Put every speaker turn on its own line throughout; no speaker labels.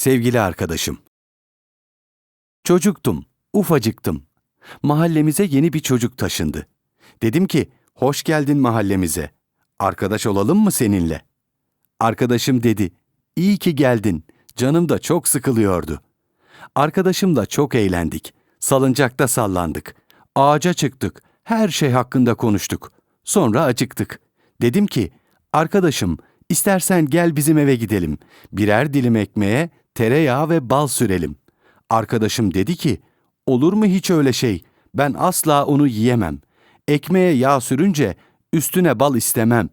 Sevgili arkadaşım. Çocuktum, ufacıktım. Mahallemize yeni bir çocuk taşındı. Dedim ki, hoş geldin mahallemize. Arkadaş olalım mı seninle? Arkadaşım dedi, iyi ki geldin. Canım da çok sıkılıyordu. Arkadaşımla çok eğlendik. Salıncakta sallandık. Ağaca çıktık. Her şey hakkında konuştuk. Sonra acıktık. Dedim ki, arkadaşım istersen gel bizim eve gidelim. Birer dilim ekmeğe tereyağı ve bal sürelim. Arkadaşım dedi ki, olur mu hiç öyle şey? Ben asla onu yiyemem. Ekmeğe yağ sürünce üstüne bal istemem.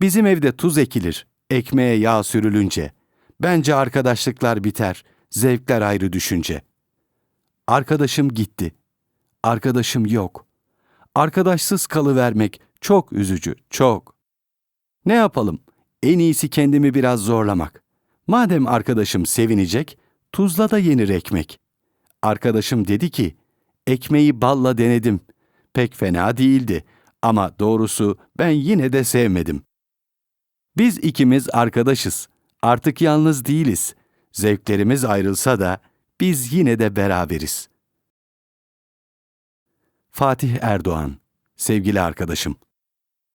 Bizim evde tuz ekilir, ekmeğe yağ sürülünce. Bence arkadaşlıklar biter, zevkler ayrı düşünce. Arkadaşım gitti. Arkadaşım yok. Arkadaşsız kalıvermek çok üzücü, çok. Ne yapalım? En iyisi kendimi biraz zorlamak. Madem arkadaşım sevinecek, tuzla da yenir ekmek. Arkadaşım dedi ki, ekmeği balla denedim. Pek fena değildi ama doğrusu ben yine de sevmedim. Biz ikimiz arkadaşız. Artık yalnız değiliz. Zevklerimiz ayrılsa da biz yine de beraberiz. Fatih Erdoğan, sevgili arkadaşım.